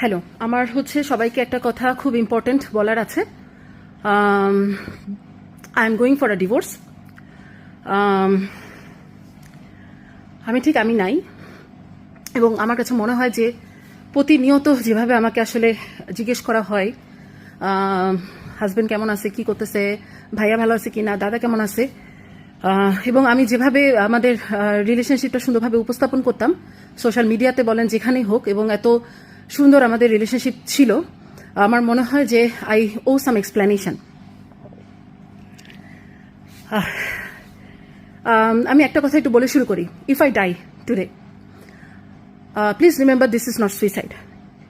Hello আমার হচ্ছে সবাইকে একটা কথা খুব ইম্পর্টেন্ট বলার আছে। I am going for a divorce আমি ঠিক আমি নাই। এবং আমার কাছে মনে হয় যে প্রতিনিয়ত যেভাবে আমাকে আসলে জিজ্ঞেস করা হয় হাজবেন্ড কেমন আছে, কি করতেছে, ভাইয়া ভালো আছে কি না দাদা কেমন আছে এবং আমি যেভাবে আমাদের রিলেশনশিপটা সুন্দরভাবে উপস্থাপন করতাম সোশ্যাল মিডিয়াতে বলেন যেখানেই হোক, এবং এত সুন্দর আমাদের রিলেশনশিপ ছিল। আমার মনে হয় যে আই ও সাম এক্সপ্লেনেশন আমি একটা কথা একটু বলে শুরু করি। If I die today please remember this is not.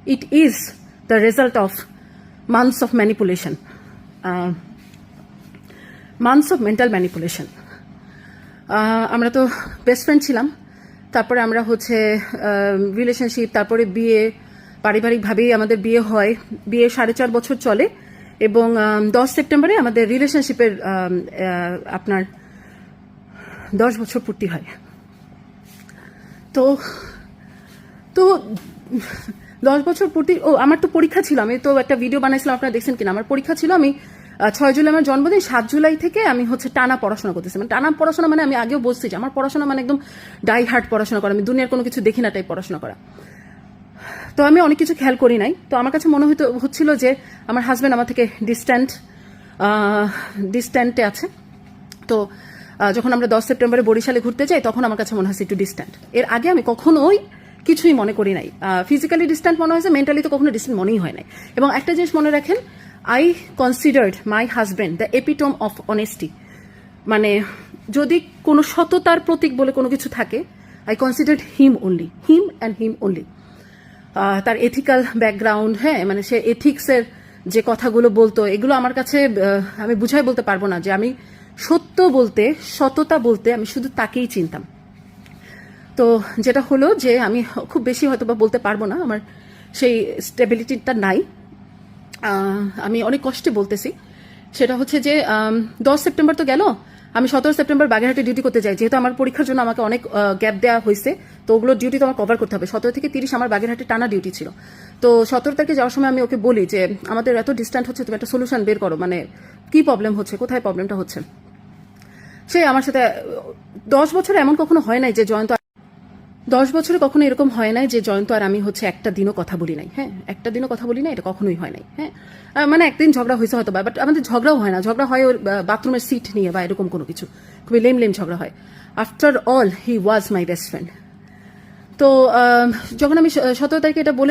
It is the result of months of manipulation, uh, months of mental. Uh, আমরা তো বেস্ট ফ্রেন্ড ছিলাম। তারপরে আমরা হচ্ছে রিলেশনশিপ তারপরে বিয়ে পারিবারিকভাবেই আমাদের বিয়ে হয়। বিয়ে সাড়ে চার বছর চলে এবং দশ সেপ্টেম্বরে আমাদের রিলেশনশিপের আপনার দশ বছর পূর্তি হয়। তো তো দশ বছর পূর্তি, ও, আমার তো পরীক্ষা ছিল। আমি তো একটা ভিডিও বানাইছিলাম, আপনারা দেখছেন কিনা? আমার পরীক্ষা ছিল, আমি ছয় জুলাই, আমার জন্মদিন, সাত জুলাই থেকে আমি হচ্ছে টানা পড়াশোনা করতেছি। মানে টানা পড়াশোনা মানে আমি আগেও বলছি যে আমার পড়াশোনা মানে একদম ডাই হার্ট পড়াশোনা করা। আমি দুনিয়ার কোনো কিছু দেখি না তাই পড়াশোনা করা। তো আমি অনেক কিছু খেয়াল করি নাই। তো আমার কাছে মনে হতো হচ্ছিল যে আমার হাজব্যান্ড আমার থেকে ডিস্ট্যান্ট ডিস্ট্যান্টে আছে। তো যখন আমরা দশ সেপ্টেম্বরে বরিশালে ঘুরতে যাই, তখন আমার কাছে মনে হয়েছে একটু ডিস্ট্যান্ট এর আগে আমি কখনোই কিছুই মনে করি নাই। ফিজিক্যালি ডিস্ট্যান্ট মনে হয়েছে মেন্টালি তো কখনো ডিস্ট্যান্ট মনেই হয় নাই। এবং একটা জিনিস মনে রাখেন I considered my husband the epitome of honesty মানে যদি কোনো সততার প্রতীক বলে কোনো কিছু থাকে I considered him only him and him only তার এথিক্যাল ব্যাকগ্রাউন্ড হ্যাঁ মানে সে এথিক্সের যে কথাগুলো বলতো, এগুলো আমার কাছে আমি বুঝাই বলতে পারব না যে আমি সত্য বলতে, সততা বলতে আমি শুধু তাকেই চিনতাম। তো যেটা হলো যে আমি খুব বেশি হয়তো বা বলতে পারব না, আমার সেই স্টেবিলিটিটা নাই। আমি অনেক কষ্টে বলতেছি। সেটা হচ্ছে যে দশ সেপ্টেম্বর তো গেল আমি সতেরো সেপ্টেম্বর বাগেরহাটে ডিউটি করতে চাই যেহেতু আমার পরীক্ষার জন্য আমাকে অনেক গ্যাপ দেওয়া হয়েছে, তো ওগুলো ডিউটি তো আমার কভার করতে হবে। সতেরো থেকে তিরিশ আমার বাগেরহাটে টানা ডিউটি ছিল। তো সতেরো তারিখে যাওয়ার সময় আমি ওকে বলি যে, আমাদের এত ডিস্ট্যান্ট হচ্ছে, তুমি একটা সলিউশন বের করো। মানে কি প্রবলেম হচ্ছে? কোথায় প্রবলেমটা হচ্ছে? সে আমার সাথে, দশ বছর এমন কখনো হয় নাই যে জয়ন্ত দশ বছরে কখনো এরকম হয় নাই যে জয়ন্ত আর আমি হচ্ছে একটা দিনও কথা বলি নাই। হ্যাঁ একটা দিনও কথা বলি না এটা কখনোই হয় নাই। হ্যাঁ মানে একদিন ঝগড়া হয়েছে হয়তো বাট আমাদের ঝগড়াও হয় না। ঝগড়া হয় ওর বাথরুমের সিট নিয়ে বা এরকম কোনো কিছু। খুবই লেম লেম ঝগড়া হয়। After all he was my best friend তো যখন আমি সতেরো তারিখে এটা বলে